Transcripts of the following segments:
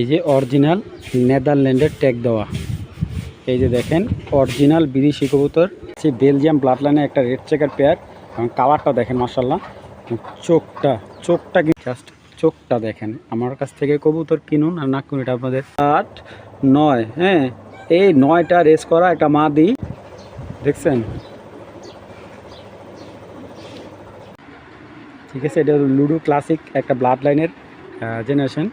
এই যে original নেদারল্যান্ডের tag দেওয়া। এই যে দেখেন, অরিজিনাল বিদেশি কবুতর। সেই বেলজিয়াম ব্লাড লাইনে একটা রেড চেকার পেয়ার এবং কালারটা দেখেন মাসাল্লাহ চোখটা চোখটা জাস্ট চোখটা দেখেন। আমার কাছ থেকে কবুতর কিনুন আর না কিনুন এটা আপনাদের। আট, নয় হ্যাঁ এই নয়টা রেস করা একটা মা দিই দেখছেন? ঠিক আছে, এটা লুডো ক্লাসিক একটা ব্লাড লাইনের জেনারেশন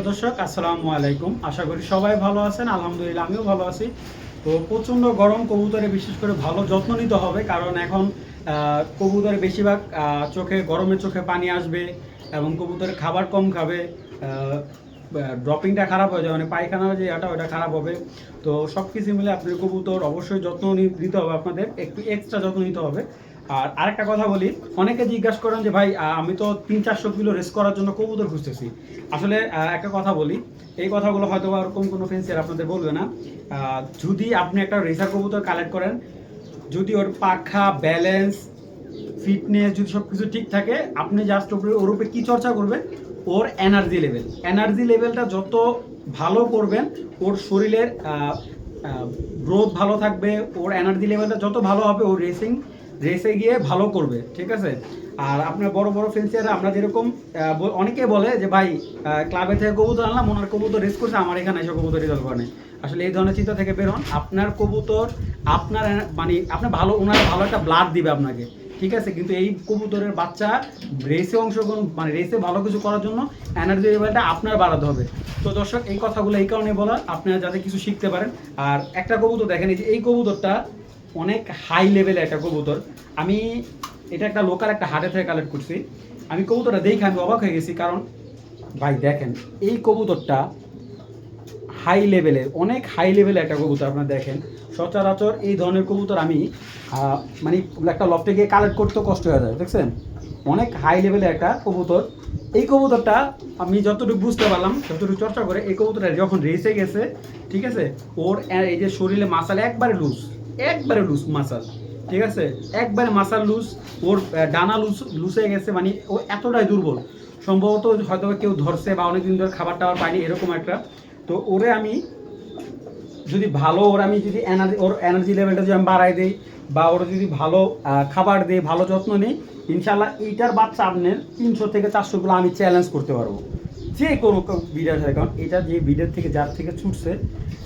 হ্যালো দর্শক, আসসালামু আলাইকুম। আশা করি সবাই ভালো আছেন। আলহামদুলিল্লাহ, আমিও ভালো আছি। তো প্রচণ্ড গরম, কবুতরে বিশেষ করে ভালো যত্ন নিতে হবে, কারণ এখন কবুতরে বেশিরভাগ চোখে গরমের চোখে পানি আসবে এবং কবুতরে খাবার কম খাবে ড্রপিংটা খারাপ হয়ে যাবে মানে পায়খানা যে এটা ওটা খারাপ হবে। তো সব কিছু মিলে আপনার কবুতর অবশ্যই যত্ন নিতে হবে আপনাদের, একটু এক্সট্রা যত্ন নিতে হবে। আর আরেকটা কথা বলি, অনেকে জিজ্ঞাসা করেন যে ভাই আমি তো তিন চারশো কিলো রেস করার জন্য কবুতর খুঁজতেছি। আসলে একটা কথা বলি, এই কথাগুলো হয়তো ওরকম কোনো ফেন্সিয়ার আপনাদের বলবে না। যদি আপনি একটা রেসার কবুতর কালেক্ট করেন, যদি ওর পাখা ব্যালেন্স ফিটনেস যদি সব কিছু ঠিক থাকে, আপনি জাস্ট ওপরে ওর উপরে কী চর্চা করবেন? ওর এনার্জি লেভেল এনার্জি লেভেলটা যত ভালো করবেন, ওর শরীরের গ্রোথ ভালো থাকবে, ওর এনার্জি লেভেলটা যত ভালো হবে, ওর রেসিং রেসে গিয়ে ভালো করবে, ঠিক আছে? আর আপনার বড় বড় ফেন্সিয়াররা আমরা যেরকম অনেকে বলে যে, ভাই ক্লাবে থেকে কবুতর আনলাম, ওনার কবুতর রেস করছে, আমার এখানে এসে কবুতর রেজাল্ট করে। আসলে এই ধরনের চিন্তা থেকে বেরোন আপনার কবুতর, আপনার মানে আপনার ভালো, ওনারা ভালো একটা ব্লাড দিবে আপনাকে, ঠিক আছে? কিন্তু এই কবুতরের বাচ্চা রেসে অংশগ্রহণ মানে রেসে ভালো কিছু করার জন্য এনার্জি লেভেলটা আপনার বাড়াতে হবে। তো দর্শক, এই কথাগুলো এই কারণে বলা আপনারা যাতে কিছু শিখতে পারেন। আর একটা কবুতর দেখেন, এই যে এই কবুতরটা অনেক হাই লেভেলের একটা কবুতর। আমি এটা একটা লোকাল একটা হাটে থেকে কালেক্ট করছি। আমি কবুতরটা দেখে আমি অবাক হয়ে গেছি কারণ, ভাই দেখেন, এই কবুতরটা হাই লেভেলের অনেক হাই লেভেলের একটা কবুতর আপনারা দেখেন। সচরাচর এই ধরনের কবুতর আমি মানে একটা লফটে গিয়ে কালেক্ট করতেও কষ্ট হয়ে যায়, দেখছেন? অনেক হাই লেভেলের একটা কবুতর। এই কবুতরটা আমি যতটুকু বুঝতে পারলাম, যতটুকু চর্চা করে, এই কবুতরটা যখন রেসে গেছে, ঠিক আছে? ওর, এই যে শরীরে মাসাল একবারে লুজ একবারে লুজ মাসাল ঠিক আছে? একবারে মাসাল লুজ ওর ডানা লুজ লুজ হয়ে গেছে মানে ও এতটাই দুর্বল। সম্ভবত হয়তো কেউ ধরছে বা অনেকদিন ধরে খাবার টাবার পায়নি, এরকম একটা। তো ওরে আমি যদি ভালো, ওর আমি যদি এনার্জি ওর এনার্জি লেভেলটা যদি আমি বাড়াই দিই বা ওর যদি ভালো খাবার দিই, ভালো যত্ন নিই ইনশাল্লাহ এইটার বাচ্চা আপনার তিনশো থেকে চারশোগুলো আমি চ্যালেঞ্জ করতে পারব। যে কোনো বিডার হয় কারণ এটা যে বিডের থেকে, যার থেকে ছুটছে,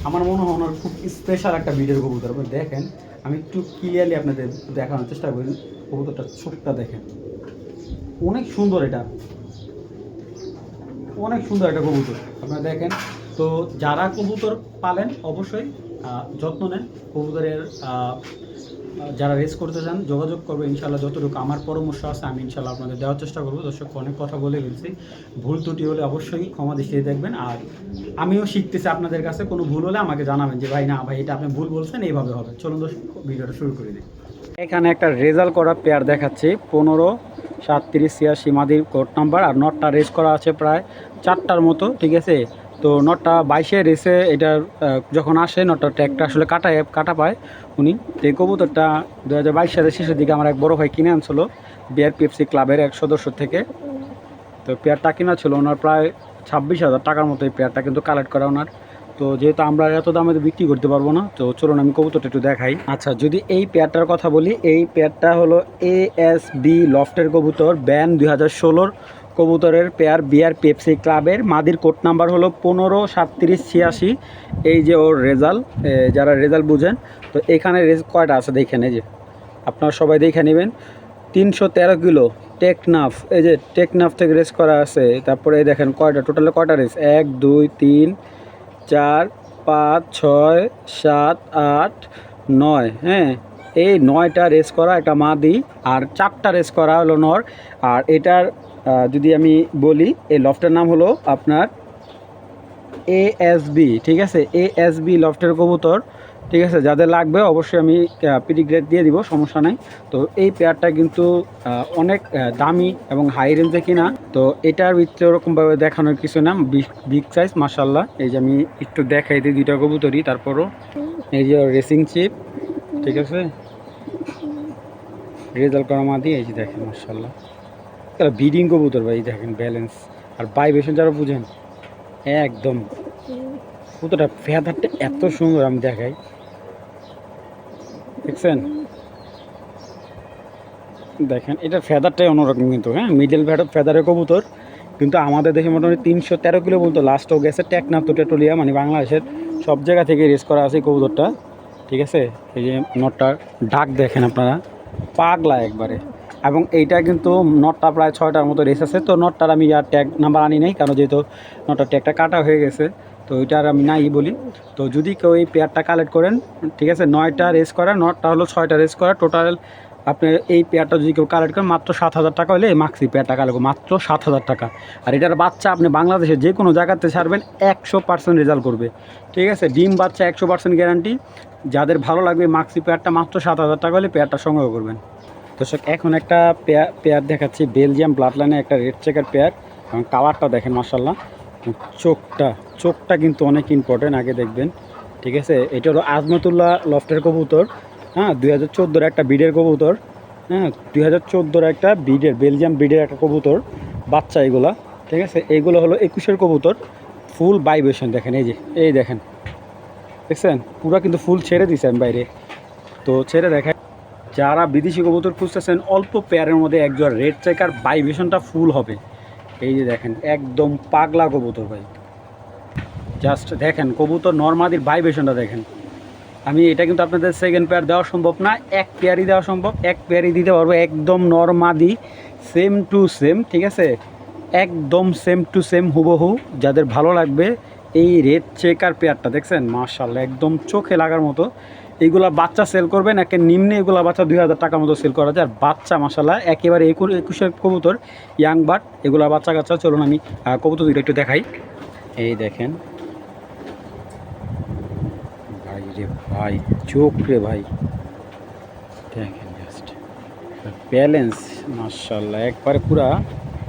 আমার মনে হয় ওনার খুব স্পেশাল একটা বিডের কবুতর। আপনি দেখেন, আমি একটু ক্লিয়ারলি আপনাদের দেখানোর চেষ্টা করি। কবুতরটা ছোটটা দেখেন। অনেক সুন্দর এটা। অনেক সুন্দর একটা কবুতর। আপনারা দেখেন, তো যারা কবুতর পালেন, অবশ্যই যত্ন নেন। কবুতরের যারা রেস করতে চান যোগাযোগ করবে ইনশাল্লাহ যতটুকু আমার পরামর্শ আছে আমি ইনশাল্লাহ আপনাদের দেওয়ার চেষ্টা করব। দর্শক অনেক কথা বলে ফেলছি। ভুল ত্রুটি হলে অবশ্যই ক্ষমা দৃষ্টিতে দেখবেন। আর আমিও শিখতেছি আপনাদের কাছে কোনো ভুল হলে আমাকে জানাবেন যে ভাই না ভাই এটা আপনি ভুল বলছেন এইভাবে হবে। চলুন দর্শক ভিডিওটা শুরু করে দিই এখানে একটা রেজাল্ট করা পেয়ার দেখাচ্ছি। পনেরো সাতত্রিশ ছিয়াশি মাদির কোড নাম্বার আর নটটা রেস করা আছে প্রায় চারটার মতো ঠিক আছে? তো নটটা বাইশে রেসে আহ, যখন আসে নটটা ট্র্যাকটা আসলে কাটায় কাটা পায়। উনি এই কবুতরটা দু হাজার বাইশ সালের শেষের দিকে আমার এক বড় ভাই কিনে আনছিল বিআরপিএফসি ক্লাবের এক সদস্য থেকে। তো পেয়ারটা কিনা ছিল ওনার প্রায় ছাব্বিশ হাজার টাকার মতো এই পেয়ারটা কিন্তু কালেক্ট করা ওনার। তো যেহেতু আমরা এত দামে বিক্রি করতে পারব না, তো চলুন আমি কবুতরটা একটু দেখাই। আচ্ছা যদি এই পেয়ারটার কথা বলি, এই পেয়ারটা হলো এ এস বি লফটের কবুতর ব্যান দুই হাজার ষোলোর কবুতরের পেয়ার বিআর পেপসি ক্লাবের মাদির কোড নাম্বার হলো পনেরো সাতত্রিশ ছিয়াশি। এই যে ওর রেজাল্ট যারা রেজাল্ট বুঝেন, তো এখানে রেজ কয়টা আছে দেখেন, এই যে। আপনারা সবাই দেখে নেবেন। তিনশো তেরো কিলো টেকনাফ, এই যে টেকনাফ থেকে রেস করা আছে। তারপরে এই দেখেন কয়টা টোটালে কয়টা রেস এক, দুই, তিন, চার, পাঁচ, ছয়, সাত, আট, নয় হ্যাঁ। এই নয়টা রেস করা একটা মাদি, আর চারটা রেস করা হলো নর। আর এটার যদি আমি বলি এই লফটের নাম হলো আপনার এএসবি ঠিক আছে? এএসবি লফটের কবুতর ঠিক আছে? যাদের লাগবে অবশ্যই আমি পিডি গ্রেড দিয়ে দিব সমস্যা নাই। তো এই পেয়ারটা কিন্তু অনেক দামি এবং হাই রেঞ্জে কিনা। তো এটার ভিতরে ওরকমভাবে দেখানোর কিছু না বিগ সাইজ মাসাল্লাহ এই যে আমি একটু দেখাই দিই দুইটা কবুতরই তারপরও এই যে রেসিং চিপ ঠিক আছে? রেজাল্ট করা মাদি এই যে দেখেন মাসাল্লাহ বিডিং কবুতর ভাই দেখেন ব্যালেন্স আর ভাইব্রেশন যারা বুঝেন, একদম। কতটা ফেদারটা এত সুন্দর আমি দেখাই। দেখছেন? দেখেন, এটা ফেদারটাই অন্যরকম কিন্তু হ্যাঁ? মিডল ফেদার ফেদারের কবুতর। কিন্তু আমাদের দেশে মোটামুটি তিনশো তেরো কিলো বলতো লাস্টও গেছে টেকনাফ তো টেটোলিয়া মানে বাংলাদেশের সব জায়গা থেকে রেস করা আছে কবুতরটা। ঠিক আছে? এই যে নটটার ডাক দেখেন আপনারা। পাগলা একবারে। এবং এইটা কিন্তু নটটা প্রায় ছয়টার মতো রেস আছে। তো নটটার আমি আর ট্যাগ নাম্বার আনি নাই, কারণ যেহেতু নটটার ট্যাগটা কাটা হয়ে গেছে, তো ওইটার আমি নাই বলি। তো যদি কেউ এই পেয়ারটা কালেক্ট করেন, ঠিক আছে, নয়টা রেস করা, নটটা হলো ছয়টা রেস করা টোটাল আপনি এই পেয়ারটা যদি কেউ কালেক্ট করেন, মাত্র সাত হাজার টাকা হলে এই মাক্সি পেয়ারটা কালেক্ট মাত্র সাত হাজার টাকা। আর এটার বাচ্চা আপনি বাংলাদেশে যে কোনো জায়গাতে ছাড়বেন, একশো পার্সেন্ট রেজাল্ট করবে। ঠিক আছে, ডিম বাচ্চা একশো পার্সেন্ট গ্যারান্টি যাদের ভালো লাগবে মাক্সি পেয়ারটা মাত্র সাত হাজার টাকা হলে পেয়ারটা সংগ্রহ করবেন। দর্শক, এখন একটা পেয়ার পেয়ার দেখাচ্ছি বেলজিয়াম ব্লাড লাইনে একটা রেড চেকার পেয়ার এবং কালারটা দেখেন মার্শাল্লাহ চোখটা চোখটা কিন্তু অনেক ইম্পর্টেন্ট আগে দেখবেন। ঠিক আছে? এটা হলো আজমতুল্লাহ লফটের কবুতর। হ্যাঁ দুই হাজার চোদ্দোর একটা বিডের কবুতর। হ্যাঁ দুই হাজার চোদ্দোর একটা বিডের বেলজিয়াম ব্রিডের একটা কবুতর। বাচ্চা এগুলা। ঠিক আছে? এইগুলো হলো একুশের কবুতর। ফুল ভাইব্রেশন দেখেন, এই যে, এই দেখেন। দেখছেন? পুরো কিন্তু ফুল ছেড়ে দিয়েছেন বাইরে। তো ছেড়ে দেখেন যারা বিদেশি কবুতর খুঁজতেছেন, অল্প পেয়ারের মধ্যে একজন রেড চেকার ভাইব্রেশনটা ফুল হবে। এই যে দেখেন, একদম পাগলা কবুতর ভাই। জাস্ট দেখেন, কবুতর নর্মাদির ভাইব্রেশনটা দেখেন। আমি এটা কিন্তু আপনাদের সেকেন্ড পেয়ার দেওয়া সম্ভব না, এক পেয়ারই দেওয়া সম্ভব, এক পেয়ারই দিতে পারব, একদম নর্মাদি সেম টু সেম ঠিক আছে? একদম সেম টু সেম হুবহু, যাদের ভালো লাগবে এই রেড চেকার পেয়ারটা, দেখছেন? মার্শাল একদম চোখে লাগার মতো। এইগুলা বাচ্চা সেল করবেন, একে নিম্নে এগুলা বাচ্চা দুই হাজার টাকার মতো সেল করা যায়। আর বাচ্চা মাসাল্লাহ একেবারে একুশ, একুশের কবুতর ইয়াং বাট এগুলা বাচ্চা কাচ্চা, চলুন আমি কবুতর দুটো একটু দেখাই। এই দেখেন। ভাই রে ভাই, চোখ রে ভাই। দেখেন জাস্ট ব্যালেন্স মার্শাল্লাহ একবারে পুরা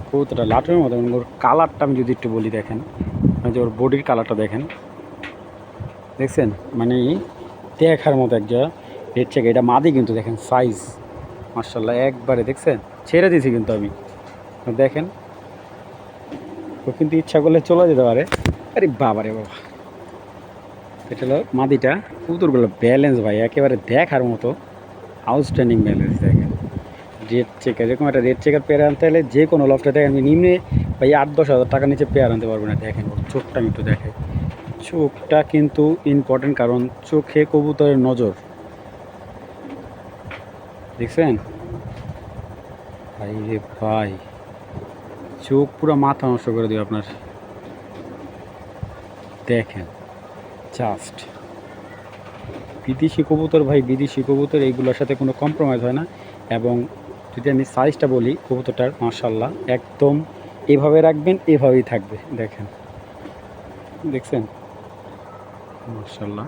কবুতরটা লাটের মতো ওর কালারটা আমি যদি একটু বলি দেখেন। যে ওর বডির কালারটা দেখেন। দেখছেন? মানে দেখার মতো এক জায়গা রেড চেক এটা মাদি কিন্তু দেখেন সাইজ মার্শাল্লাহ একবারে দেখছেন? ছেড়ে দিয়েছি কিন্তু আমি। দেখেন, ও কিন্তু ইচ্ছা করলে চলে যেতে পারে। আরে বাবারে বাবা। এটা হলো মাদিটা। পুতুরগুলো ব্যালেন্স ভাই, একেবারে দেখার মতো। আউটস্ট্যান্ডিং ব্যালেন্স দেখেন। রেড চেকার এরকম একটা রেড চেকার পেয়ার আনতে হলে যে কোনো লফটে দেখেন, আমি নিম্নে ভাই, আট দশ হাজার টাকা নিচে পেয়ার আনতে পারব না, দেখেন, চোখটা আমি একটু দেখাই। চোখটা কিন্তু ইম্পর্টেন্ট কারণ চোখে কবুতরের নজর। দেখছেন? ভাই রে ভাই, চোখ পুরো মাথা নষ্ট করে দিবে আপনার। দেখেন জাস্ট বিদেশি কবুতর ভাই, বিদেশি কবুতর, এইগুলোর সাথে কোনো কম্প্রোমাইজ হয় না। এবং যদি আমি সাইজটা বলি, কবুতরটার মার্শাল্লাহ একদম এভাবে রাখবেন এভাবেই থাকবে দেখেন। দেখছেন? মার্শাল্লাহ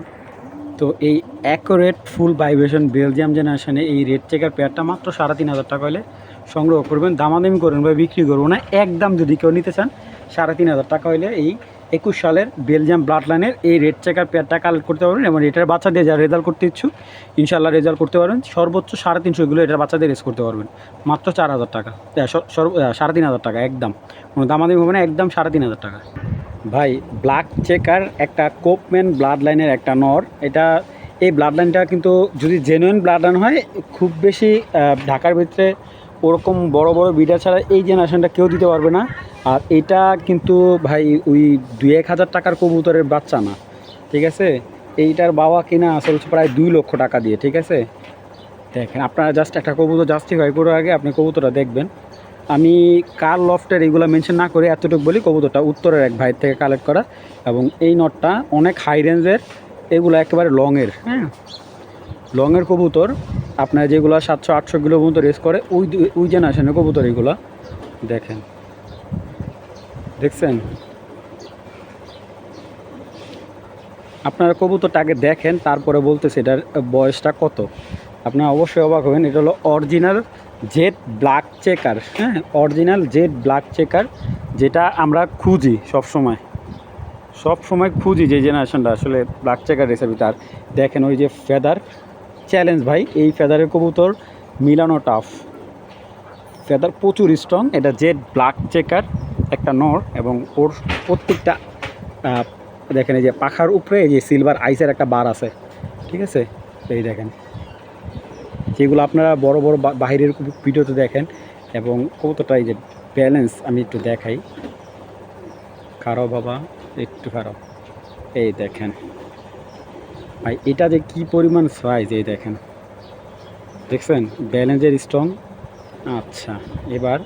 তো এই অ্যাকোরেট ফুল ভাইব্রেশন বেলজিয়াম জেনারেশনে এই রেড চেকার পেয়ারটা মাত্র সাড়ে তিন হাজার টাকা হলে সংগ্রহ করবেন। দামাদামি করবেন বা বিক্রি করব না। একদম যদি কেউ নিতে চান সাড়ে তিন হাজার টাকা হলে এই একুশ সালের বেলজিয়াম ব্লাড লাইনের এই রেড চেকার পেয়ারটা কালেক্ট করতে পারবেন এবং এটার বাচ্চা দিয়ে যারা রেজাল্ট করতে ইচ্ছুক ইনশাল্লাহ রেজাল্ট করতে পারবেন। সর্বোচ্চ সাড়ে তিনশো এগুলো এটার বাচ্চাদের রেস করতে পারবেন। মাত্র চার হাজার টাকা। সাড়ে তিন হাজার টাকা, একদম। কোনো দামাদামি হবে না, একদম সাড়ে তিন হাজার টাকা। ভাই, ব্লাড চেকার একটা কোপম্যান ব্লাড লাইনের একটা নর, এটা, এই ব্লাড লাইনটা কিন্তু যদি জেনুইন ব্লাড লাইন হয়, খুব বেশি ঢাকার ভিতরে ওরকম বড় বড় বিডার ছাড়া এই জেনারেশনটা কেউ দিতে পারবে না। আর এটা কিন্তু ভাই ওই দুই এক হাজার টাকার কবুতরের বাচ্চা না, ঠিক আছে? এইটার বাবা কিনা আসলে হচ্ছে প্রায় দুই লক্ষ টাকা দিয়ে, ঠিক আছে? দেখেন, আপনারা জাস্ট একটা কবুতর জাস্টিফাই করার আগে আপনি কবুতরটা দেখবেন। আমি কার লফটের এইগুলো মেনশন না করে এতটুকু বলি, কবুতরটা উত্তরের এক ভাইয়ের থেকে কালেক্ট করা। এবং এই নটটা অনেক হাই রেঞ্জের এগুলো একেবারে লংয়ের হ্যাঁ? লংয়ের কবুতর, আপনার যেগুলো সাতশো, আটশো কিলো পর্যন্ত রেস করে, ওই ওই জেনারেশনের কবুতর এগুলো। দেখেন। দেখছেন? আপনারা কবুতরটা আগে দেখেন, তারপরে বলতেছে এটার বয়সটা কত। আপনারা অবশ্যই অবাক হবেন, এটা হলো অরিজিনাল জেড ব্ল্যাক চেকার হ্যাঁ? অরিজিনাল জেড ব্ল্যাক চেকার যেটা আমরা খুঁজি সব সময় সব সময় খুঁজি যে জেনারেশনটা আসলে ব্ল্যাক চেকার রেসিপি তার দেখেন ওই যে ফেদার চ্যালেঞ্জ ভাই, এই ফেদারের কবুতর মিলানো টাফ ফেদার প্রচুর স্ট্রং এটা জেড ব্ল্যাক চেকার একটা নর এবং ওর প্রত্যেকটা দেখেন এই যে পাখার উপরে এই যে সিলভার আইসের একটা বার আছে, ঠিক আছে? এই দেখেন। যেগুলো আপনারা বড় বড় বাহিরের ভিডিওতে দেখেন এবং কতটা এই যে ব্যালেন্স আমি একটু দেখাই। খারো বাবা, একটু খারো এই দেখেন। ভাই, এটা যে কি পরিমাণ সাইজ এই দেখেন। দেখছেন? ব্যালেন্সের স্ট্রং আচ্ছা এবার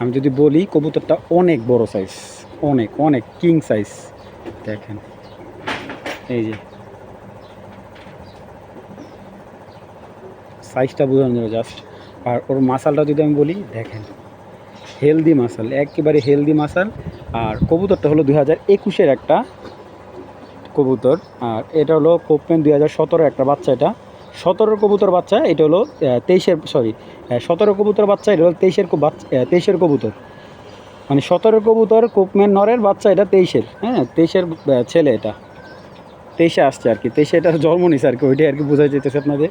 আমি যদি বলি, কবুতরটা অনেক বড় সাইজ অনেক অনেক কিং সাইজ দেখেন, এই যে। সাইজটা বোঝানো যাবে জাস্ট আর ওর মাসালটা যদি আমি বলি, দেখেন। হেলদি মাসাল একেবারে হেলদি মাসাল আর কবুতরটা হলো দু হাজার একুশের একটা কবুতর। আর এটা হলো কোপমেন দুই হাজার সতেরো একটা বাচ্চা এটা। সতেরোর কবুতর বাচ্চা, এটা হলো তেইশের সরি সতেরো কবুতর বাচ্চা, এটা হলো তেইশের বাচ্চা তেইশের কবুতর। মানে সতেরো কবুতর কোপমেন নরের বাচ্চা, এটা তেইশের হ্যাঁ তেইশের ছেলে এটা। তেইশে আসছে আর কি, তেইশে এটার জন্ম নিছে আর কি, ওইটাই আর কি বোঝাই যেতেছে আপনাদের।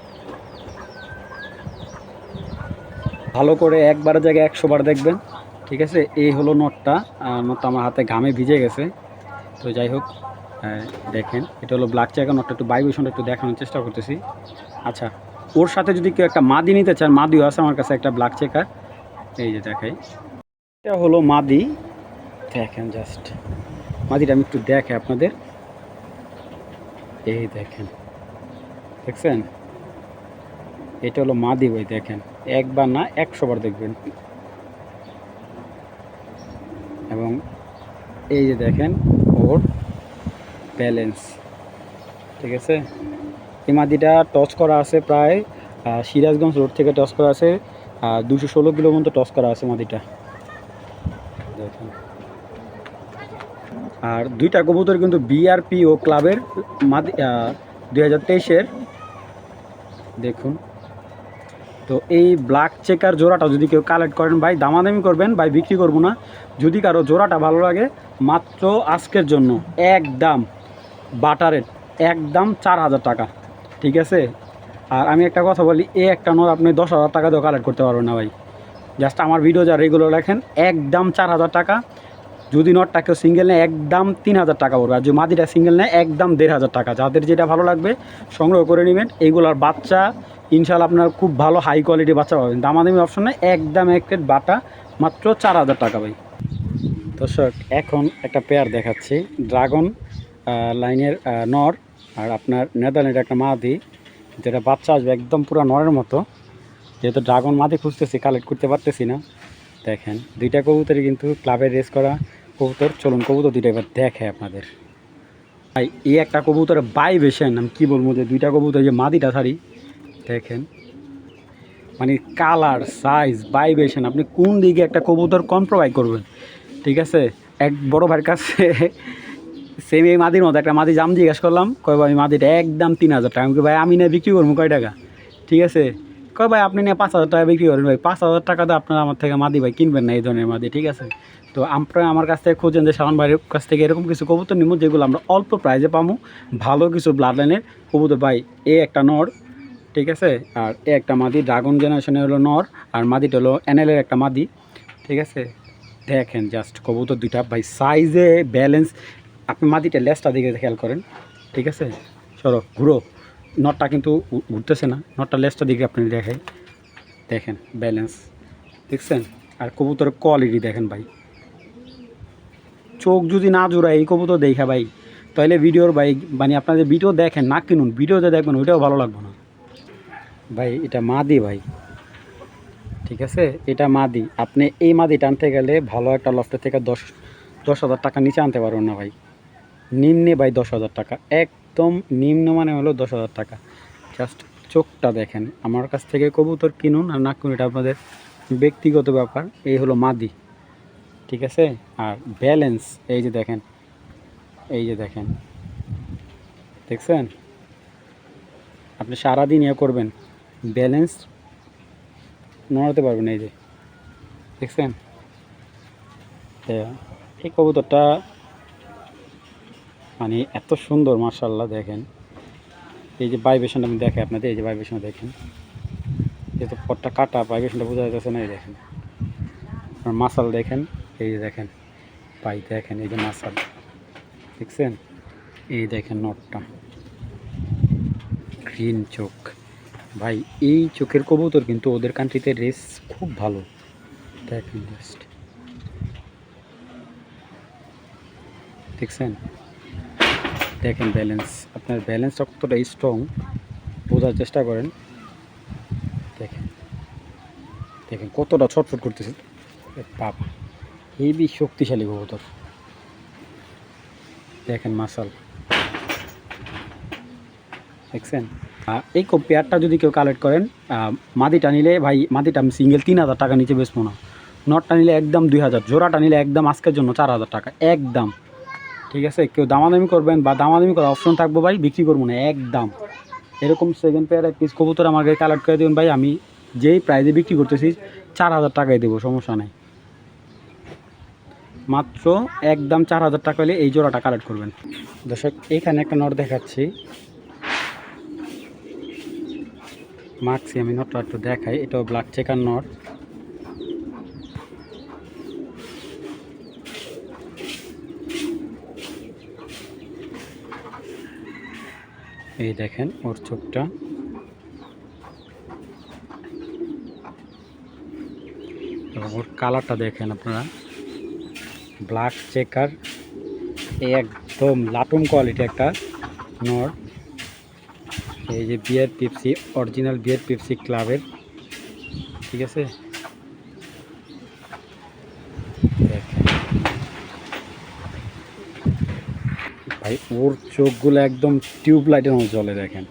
ভালো করে একবার জায়গায় একশো বার দেখবেন, ঠিক আছে? এই হলো নটটা নটটা আমার হাতে ঘামে ভিজে গেছে। তো যাই হোক দেখেন, এটা হলো ব্ল্যাক চেকার নটটা একটু বাইবেশনটা একটু দেখানোর চেষ্টা করতেছি। আচ্ছা ওর সাথে যদি কেউ একটা মাদি নিতে চান, মাদিও আছে আমার কাছে একটা ব্ল্যাক চেকার এই যে দেখাই। এটা হলো মাদি। দেখেন জাস্ট মাদিটা আমি একটু দেখে আপনাদের। এই দেখেন, দেখছেন? এটা হলো মাদি ভাই, দেখেন। একবার না, একশো বার দেখবেন। এবং এই যে দেখেন, ওর ব্যালেন্স ঠিক আছে? এই মাদিটা টস করা আছে প্রায় সিরাজগঞ্জ রোড থেকে টস করা আছে দুশো ষোলো কিলো মতো টস করা আছে মাদিটা আর দুইটা কবুতর কিন্তু বিআরপি ও ক্লাবের মাদি দুই হাজার তেইশের। দেখুন। তো এই ব্ল্যাক চেকার জোড়াটা যদি কেউ কালেক্ট করেন, ভাই দামাদামি করবেন, ভাই বিক্রি করব না। যদি কারও জোড়াটা ভালো লাগে, মাত্র আজকের জন্য, একদম। বাটারের একদম চার হাজার টাকা, ঠিক আছে? আর আমি একটা কথা বলি, এ একটা নোট আপনি দশ হাজার টাকা দিয়েও কালেক্ট করতে পারবেন না ভাই। জাস্ট আমার ভিডিও যা রেগুলার রাখেন একদম চার হাজার টাকা। যদি নটটা কেউ সিঙ্গেল নেয়, একদম তিন হাজার টাকা পড়বে। আর যদি মাদিটা সিঙ্গেল নেয়, একদম দেড় হাজার টাকা। যাদের যেটা ভালো লাগবে, সংগ্রহ করে নেবেন। এইগুলোর বাচ্চা ইনশাল্লাহ আপনার খুব ভালো হাই কোয়ালিটি বাচ্চা পাবেন। দামাদামি অপশন নেই, একদম এক প্লেট বাটা, মাত্র চার হাজার টাকা ভাই। দর্শক, এখন একটা পেয়ার দেখাচ্ছি ড্রাগন লাইনের নর আর আপনার নেদারল্যান্ডের একটা মাদি, যেটা বাচ্চা আসবে একদম পুরো নরের মতো। যেহেতু ড্রাগন মাদি খুঁজতেছি কালেক্ট করতে পারতেছি না। দেখেন, দুইটা কবুতরই কিন্তু ক্লাবের রেস করা কবুতর। চলুন, কবুতর দুইটা এবার দেখে আপনাদের। ভাই, এই একটা কবুতরের বাই বেশেন আমি কী বলব যে দুইটা কবুতর যে মাদিটা ছাড়ি দেখেন মানে কালার সাইজ ভাইব্রেশন আপনি কোন দিকে একটা কবুতর কম্প্রোমাইজ করবেন? ঠিক আছে? এক বড় ভাইয়ের কাছে সেম এই মাদির মতো, একটা মাদি জাম জিজ্ঞাসা করলাম, কয় ভাই, মাদিটা একদম তিন হাজার টাকা। আমি ভাই, আমি না বিক্রি করব কয় টাকা? ঠিক আছে? কয় ভাই, আপনি নিয়ে পাঁচ হাজার টাকা বিক্রি করেন ভাই। পাঁচ হাজার টাকা তো আপনারা আমার থেকে মাদি ভাই কিনবেন না এই ধরনের মাদি, ঠিক আছে? তো আপনারা আমার কাছ থেকে খোঁজেন যে শাওন ভাইয়ের কাছ থেকে এরকম কিছু কবুতর নিব, যেগুলো আমরা অল্প প্রাইজে পাবো ভালো কিছু ব্লাড লাইনের কবুতর, ভাই, এ একটা নর, ঠিক আছে? আর এ একটা মাদি ড্রাগন জেনারেশনের হলো নর, আর মাদিটা হলো এনএলের একটা মাদি, ঠিক আছে? দেখেন জাস্ট কবুতর দুইটা, ভাই সাইজে ব্যালেন্স আপনি মাদিটা লেসটা দিকে খেয়াল করেন, ঠিক আছে? সরো, ঘুরো। নটটা কিন্তু ঘুরতেছে না, নটটা লেসটা দিকে আপনি দেখেন দেখেন ব্যালেন্স দেখছেন? আর কবুতরের কোয়ালিটি দেখেন ভাই। চোখ যদি না জোড়ায়, এই কবুতর দেখা ভাই। তাহলে ভিডিওর ভাই মানে আপনাদের ভিডিও দেখেন না কিনুন ভিডিওতে দেখবেন, ওইটাও ভালো লাগবে না। ভাই, এটা মাদি ভাই। ঠিক আছে? এটা মাদি। আপনি এই মাদি টানতে গেলে ভালো একটা লফটের থেকে দশ দশ হাজার টাকা নিচে আনতে পারবেন না ভাই। নিম্নে ভাই দশ হাজার টাকা। একদম নিম্ন মানে হলো দশ হাজার টাকা। জাস্ট চোখটা দেখেন, আমার কাছ থেকে কবুতর কিনুন আর না কিনুন, এটা আপনাদের ব্যক্তিগত ব্যাপার। এই হলো মাদি, ঠিক আছে? আর ব্যালেন্স এই যে দেখেন, এই যে দেখেন, দেখছেন? আপনি সারাদিন ইয়ে করবেন ব্যালেন্স নড়াতে পারবেন এই যে, দেখছেন? এই কবুতরটা মানে এত সুন্দর মার্শাল্লাহ দেখেন। এই যে ভাইব্রেশনটা আমি দেখে আপনাদের, এই যে ভাইব্রেশন দেখেন। যেহেতু পটটা কাটা ভাইব্রেশনটা বোঝা যাচ্ছে না, এই দেখেন। আপনার মাসাল দেখেন, এই যে দেখেন। পাই দেখেন, এই যে মাসাল। দেখছেন? এই দেখেন নটটা। গ্রিন চোখ। ভাই, এই চোখের কবুতর কিন্তু ওদের কান্ট্রিতে রেস খুব ভালো। দেখেন জাস্ট দেখছেন? দেখেন ব্যালেন্স আপনার ব্যালেন্সটা কতটা স্ট্রং বোঝার চেষ্টা করেন। দেখেন দেখেন কতটা ছটফট করতেছে। বাবা হেবি শক্তিশালী কবুতর। দেখেন মাসাল। দেখছেন? এই পেয়ারটা যদি কেউ কালেক্ট করেন মাদিটা নিলে ভাই, মাদিটা আমি সিঙ্গেল তিন হাজার টাকা নিচে বেচবো না। নটটা নিলে একদম দুই হাজার, জোড়াটা নিলে একদম আজকের জন্য চার হাজার টাকা, একদম। ঠিক আছে? কেউ দামাদামি করবেন বা দামাদামি করার অপশন থাকব ভাই, বিক্রি করব না, একদম। এরকম সেকেন্ড পেয়ার এক পিস কবুতর আমাকে কালেক্ট করে দেবেন ভাই, আমি যেই প্রাইজে বিক্রি করতেছি, চার হাজার টাকায় দেবো, সমস্যা নেই। মাত্র একদম চার হাজার টাকা হলে এই জোড়াটা কালেক্ট করবেন। দর্শক এইখানে একটা নট দেখাচ্ছি। মার্কসি আমি নটটা একটু দেখাই, এটাও ব্ল্যাক চেকার নট এই দেখেন ওর চোখটা। ওর কালারটা দেখেন আপনারা। ব্ল্যাক চেকার একদম লাটুম কোয়ালিটি একটা নট এই যে বিয়ার পিপসি অরিজিনাল বিয়ার পিপসি ক্লাবের ঠিক আছে? ভাই, ওর চোখগুলো একদম টিউব লাইটের মতো জ্বলে দেখেন।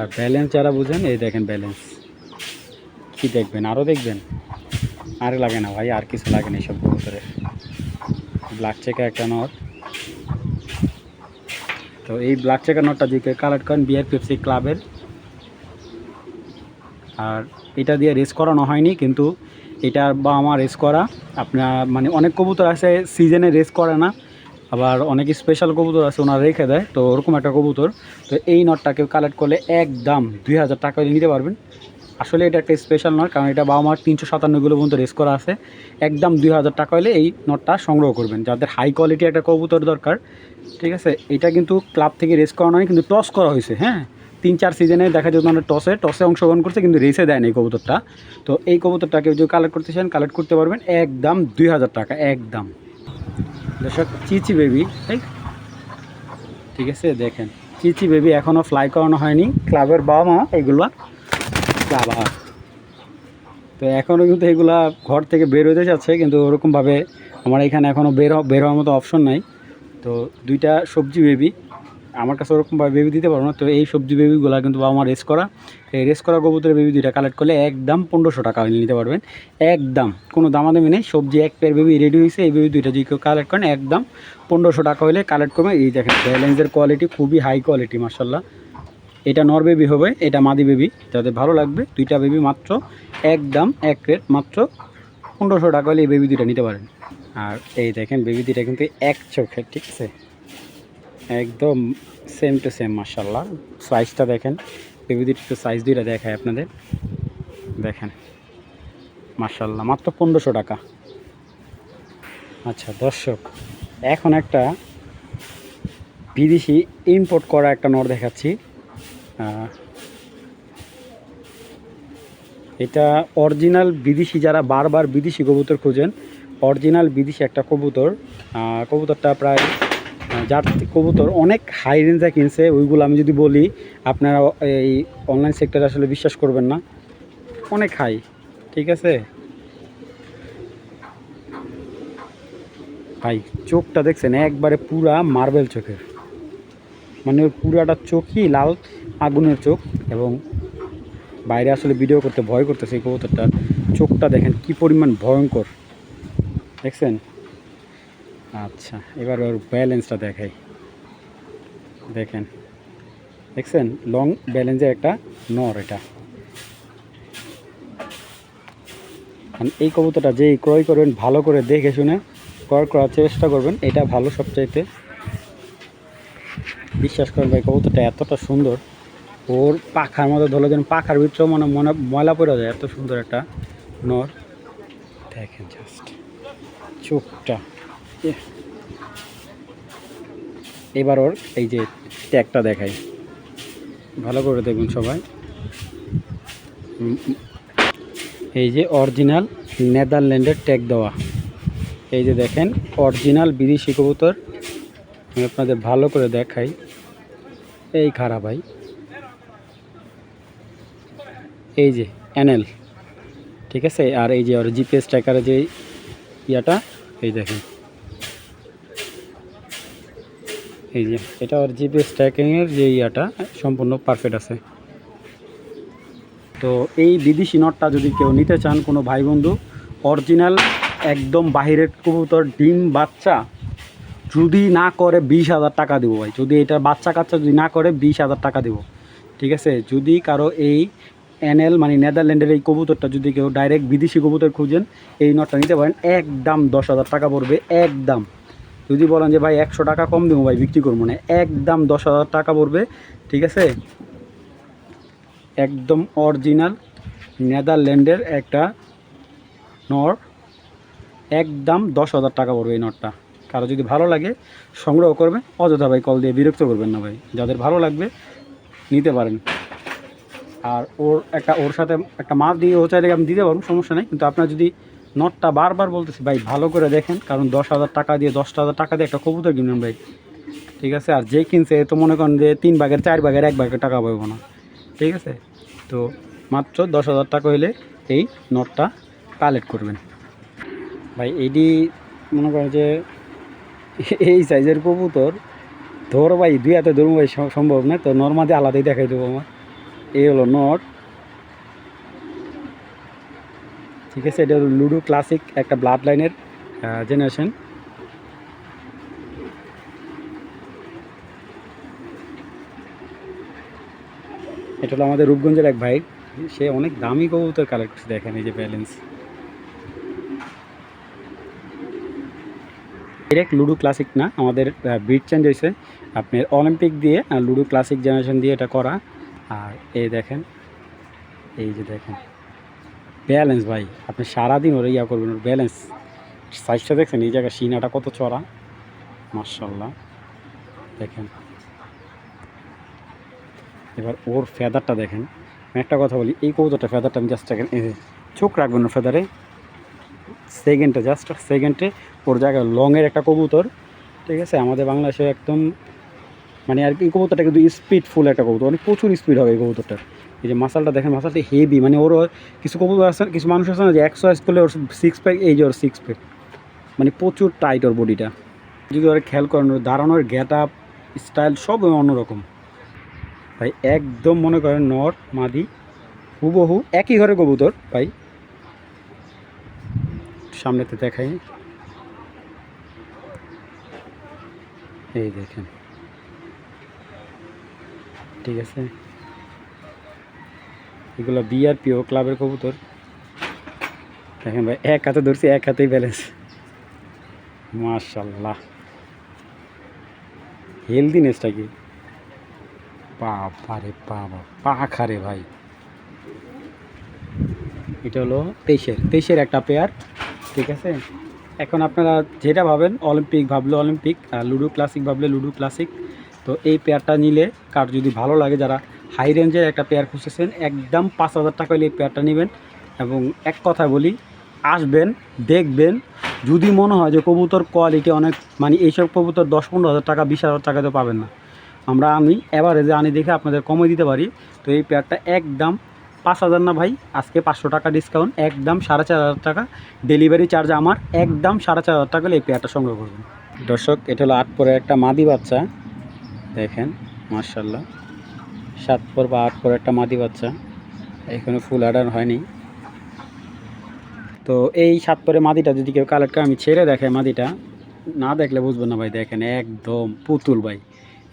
আর ব্যালেন্স যারা বুঝেন, এই দেখেন ব্যালেন্স কি দেখবেন? আরও দেখবেন? আর লাগে না ভাই, আর কিছু লাগে না এইসব কবুতরের। ব্ল্যাক চেকা একটা নট তো এই ব্ল্যাক চেকা নটটা দিকে কালেক্ট করেন বিয়ার পেপসি ক্লাবের আর এটা দিয়ে রেস করানো হয়নি, কিন্তু এটা বা আমার রেস করা। আপনার মানে অনেক কবুতর আছে সিজনে রেস করে না। আবার অনেক স্পেশাল কবুতর আছে, ওনারা রেখে দেয়। তো ওরকম একটা কবুতর। তো এই নটটাকে কালেক্ট করলে একদম দুই হাজার টাকা নিতে পারবেন। আসলে এটা একটা স্পেশাল নট কারণ এটা বাবা মার তিনশো সাতান্নগুলো পর্যন্ত রেস করা আছে। একদম দুই হাজার টাকা হলে এই নটটা সংগ্রহ করবেন। যাদের হাই কোয়ালিটি একটা কবুতর দরকার, ঠিক আছে? এটা কিন্তু ক্লাব থেকে রেস করানো হয় কিন্তু টস করা হয়েছে হ্যাঁ? তিন চার সিজনে দেখা যেত মানে টসে টসে অংশগ্রহণ করছে, কিন্তু রেসে দেয় না এই কবুতরটা। তো এই কবুতরটাকে যদি কালেক্ট করতে চান কালেক্ট করতে পারবেন একদম দুই হাজার টাকা, একদম। দর্শক, চিচি বেবি তাই? ঠিক আছে, দেখেন। চিচি বেবি এখনও ফ্লাই করানো হয়নি ক্লাবের বাবা মা এগুলো বাবা তো এখনও কিন্তু এগুলা ঘর থেকে বের হতে যাচ্ছে কিন্তু ওরকমভাবে আমার এখানে এখনও বের বের হওয়ার মতো অপশন নাই। তো দুইটা সবজি বেবি আমার কাছে ওরকমভাবে বেবি দিতে পারব না তো এই সবজি বেবিগুলো কিন্তু বাবা মা রেস করা। এই রেস করা কবুতরের বেবি দুইটা কালেক্ট করলে একদম পনেরোশো টাকা নিতে পারবেন। একদম, কোনো দামাদামি নেই, সবজি এক পেয়ার বেবি রেডি হয়েছে, এই বেবি দুইটা যদি কেউ কালেক্ট করেন, একদম পনেরোশো টাকা হলে কালেক্ট করবেন। এই দেখেন, ব্যালেন্সের কোয়ালিটি খুবই হাই কোয়ালিটি মার্শাল্লাহ এটা নর বেবি হবে, এটা মাদি বেবি যাদের ভালো লাগবে, দুইটা বেবি মাত্র, একদম এক রেট মাত্র পনেরোশো টাকা হলে এই বেবি দুইটা নিতে পারেন। আর এই দেখেন বেবি দুইটা কিন্তু এক চোখের ঠিক আছে? একদম সেম টু সেম মার্শাল্লাহ সাইজটা দেখেন বেবি সাইজ দুইটা দেখায় আপনাদের। দেখেন মার্শাল্লাহ মাত্র পনেরোশো টাকা। আচ্ছা দর্শক, এখন একটা বিদেশি ইম্পোর্ট করা একটা নর দেখাচ্ছি। এটা অরিজিনাল বিদেশি যারা বারবার বিদেশি কবুতর খুঁজেন অরিজিনাল বিদেশি একটা কবুতর। কবুতরটা প্রায় যার কবুতর অনেক হাই রেঞ্জে কিনছে, ওইগুলো আমি যদি বলি, আপনারা এই অনলাইন সেক্টরে আসলে বিশ্বাস করবেন না। অনেক হাই ঠিক আছে? ভাই, চোখটা দেখছেন, একবারে পুরা মার্বেল চোখের। মানে ওর পুরাটা চোখই লাল, আগুনের চোখ, এবং বাইরে আসলে ভিডিও করতে ভয় করতেছে এই কবুতরটার চোখটা দেখেন কি পরিমাণ ভয়ঙ্কর। দেখছেন? আচ্ছা এবার ওর ব্যালেন্সটা দেখাই। দেখেন, দেখছেন? লং ব্যালেন্সের একটা নর এটা। কারণ এই কবুতরটা যেই ক্রয় করবেন, ভালো করে দেখে শুনে ক্রয় করার চেষ্টা করবেন, এটা ভালো সবচাইতে। বিশ্বাস করেন ভাই, কবুতরটা এতটা সুন্দর। ওর পাখার মধ্যে ধরো যেন পাখার ভিতরেও মনে মনে ময়লা পড়ে যায়, এত সুন্দর একটা নর। দেখেন জাস্ট চোখটা। এবার ওর এই যে ট্যাগটা দেখাই। ভালো করে দেখুন সবাই। এই যে অরিজিনাল নেদারল্যান্ডের ট্যাগ দেওয়া। এই যে দেখেন, অরিজিনাল বিদেশি কবুতর। আমি আপনাদের ভালো করে দেখাই। এই খারাপ ভাই। এই যে এনএল। ঠিক আছে? আর এই যে ওর জিপিএস ট্র্যাকারের যে ইয়াটা, এই দেখেন। এই যে, এটা ওর জিপিএস ট্র্যাকিংয়ের যে ইয়াটা, সম্পূর্ণ পারফেক্ট আছে। তো এই বিদেশি নটটা যদি কেউ নিতে চান, কোনো ভাই বন্ধু অরিজিনাল একদম বাহিরের কবুতর, ডিম, বাচ্চা, যদি না করে বিশ হাজার টাকা দেবো ভাই। যদি এটা বাচ্চা কাচ্চা যদি না করে, বিশ হাজার টাকা দেবো। ঠিক আছে? যদি কারও এই এনএল মানে নেদারল্যান্ডের এই কবুতরটা যদি কেউ ডাইরেক্ট বিদেশি কবুতর খুঁজেন, এই নটটা নিতে পারেন। একদম দশ হাজার টাকা পড়বে, একদম। যদি বলেন যে, ভাই, একশো টাকা কম দেবো, ভাই, বিক্রি করব না। একদম দশ হাজার টাকা পড়বে, ঠিক আছে? একদম অরিজিনাল নেদারল্যান্ডের একটা নর, একদম দশ হাজার টাকা পড়বে এই নটটা কারও যদি ভালো লাগে, সংগ্রহ করবে অযথা, ভাই, কল দিয়ে বিরক্ত করবেন না, ভাই। যাদের ভালো লাগবে, নিতে পারেন। আর ওর একটা, ওর সাথে একটা মাছ দিয়ে ও চাইলে আমি দিতে পারব, সমস্যা নেই। কিন্তু আপনার যদি নটটা বারবার বলতেছি, ভাই, ভালো করে দেখেন, কারণ দশ হাজার টাকা দিয়ে দশটা হাজার টাকা দিয়ে একটা কবুতর কিনবেন, ভাই। ঠিক আছে? আর যে কিনছে তো মনে করেন যে তিন ভাগের, চার ভাগের, এক ভাগের টাকা পাবো না। ঠিক আছে? তো মাত্র দশ হাজার টাকা হইলে এই নটটা কালেক্ট করবেন। ভাই এটি মনে করেন যে এই সাইজের কবুতর, ধর ভাই, দুই হাতে ধরুন ভাই, সম- সম্ভব না, তো নর্মাদি আলাদাই দেখাই দেবো আমার। এই হলো নট। ঠিক আছে, এটা লুডো ক্লাসিক একটা ব্লাড লাইনের জেনারেশন এটা হলো আমাদের রূপগঞ্জের এক ভাই, সে অনেক দামি কবুতর কালেক্ট দেখেন, এই যে ব্যালেন্স ডিরেক্ট লুডো ক্লাসিক না, আমাদের বিট চেঞ্জ হয়েছে আপনার অলিম্পিক দিয়ে লুডো ক্লাসিক জেনারেশন দিয়ে এটা করা। আর এই দেখেন, এই যে দেখেন। ব্যালেন্স ভাই, আপনি সারাদিন ওরা ইয়া করবেন, ওর ব্যালেন্স। সাইজটা দেখছেন, এই জায়গায় সিনাটা কত চড়া মার্শাল্লাহ দেখেন। এবার ওর ফেদারটা দেখেন। আমি একটা কথা বলি, এই কবুতরটা ফেদারটা আমি জাস্ট দেখেন চোখ রাখবেন ওর ফেদারে। সেকেন্ডে জাস্ট সেকেন্ডে ওর জায়গায় লংয়ের একটা কবুতর, ঠিক আছে? আমাদের বাংলাদেশে একদম মানে আর কি কবুতরটা কিন্তু স্পিড ফুল একটা কবুতর অনেক প্রচুর স্পিড হবে এই কবুতরটা এই যে মাসালটা দেখেন, মাসালটা হেভি মানে ওর কিছু কবুতর আছে, কিছু মানুষ আছে না যে একশো এক্সারসাইজ করলে ওর সিক্স প্যাক এই যে ওর সিক্স প্যাক মানে প্রচুর টাইট ওর বডিটা যদি ওর খেয়াল করেন দাঁড়ানোর গেট আপ স্টাইল সব অন্যরকম। ভাই, একদম মনে করেন নর, মাদি, হুবহু একই ঘরে কবুতর, ভাই। সামনেতে দেখাই। এই দেখেন। ঠিক আছে? এগুলো বিআরপিও ক্লাবের কবুতর। দেখেন ভাই, এক হাতে ধরছি, এক হাতেই ব্যালেন্স মার্শাল্লাহ হেলদিনেসটা কি? বাবা রে বাবা পাখা রে ভাই। এটা হলো তেইশের তেইশের একটা পেয়ার ঠিক আছে? এখন আপনারা যেটা ভাবেন অলিম্পিক ভাবলে অলিম্পিক লুডো ক্লাসিক ভাবলে লুডো ক্লাসিক তো এই পেয়ারটা নিলে কার যদি ভালো লাগে যারা হাই রেঞ্জের একটা পেয়ার খুঁজতেছেন, একদম পাঁচ হাজার টাকা হলে এই পেয়ারটা নেবেন এবং এক কথা বলি, আসবেন, দেখবেন, যদি মনে হয় যে কবুতর কোয়ালিটি অনেক মানে এইসব কবুতর দশ পনেরো হাজার টাকা, বিশ হাজার টাকা তো পাবেন না। আমরা আমি এভারেজে আনি দেখে আপনাদের কমে দিতে পারি। তো এই পেয়ারটা একদম পাঁচ হাজার না ভাই, আজকে পাঁচশো টাকা ডিসকাউন্ট একদম সাড়ে চার হাজার টাকা। ডেলিভারি চার্জ আমার, একদম সাড়ে চার হাজার টাকা এই পেয়ারটা সংগ্রহ করবেন। দর্শক, এটা হলো আট পরে একটা মাদি বাচ্চা। দেখেন মার্শাল্লাহ সাত ফোর বা আট ফোর একটা মাদি বাচ্চা। এখানে ফুল অর্ডার হয়নি। তো এই সাত পরে মাদিটা যদি কেউ কালেক্ট করে, আমি ছেড়ে দেখে মাদিটা। না দেখলে বুঝবেন না ভাই, দেখেন একদম পুতুল ভাই।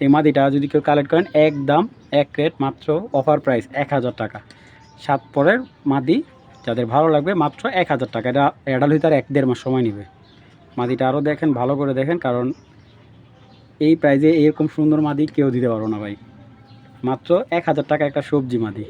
এই মাদিটা যদি কেউ কালেক্ট করেন, একদম এক রেট মাত্র অফার প্রাইস এক হাজার টাকা। সাত পরের মাদি যাদের ভালো লাগবে, মাত্র এক হাজার টাকা। এটা অ্যাডাল হইতে আর এক দেড় মাস সময় নেবে। মাদিটা আরও দেখেন, ভালো করে দেখেন, কারণ এই প্রাইজে এরকম সুন্দর মাদি কেউ দিতে পারব না ভাই। মাত্র এক হাজার টাকা একটা সবজি মাদি।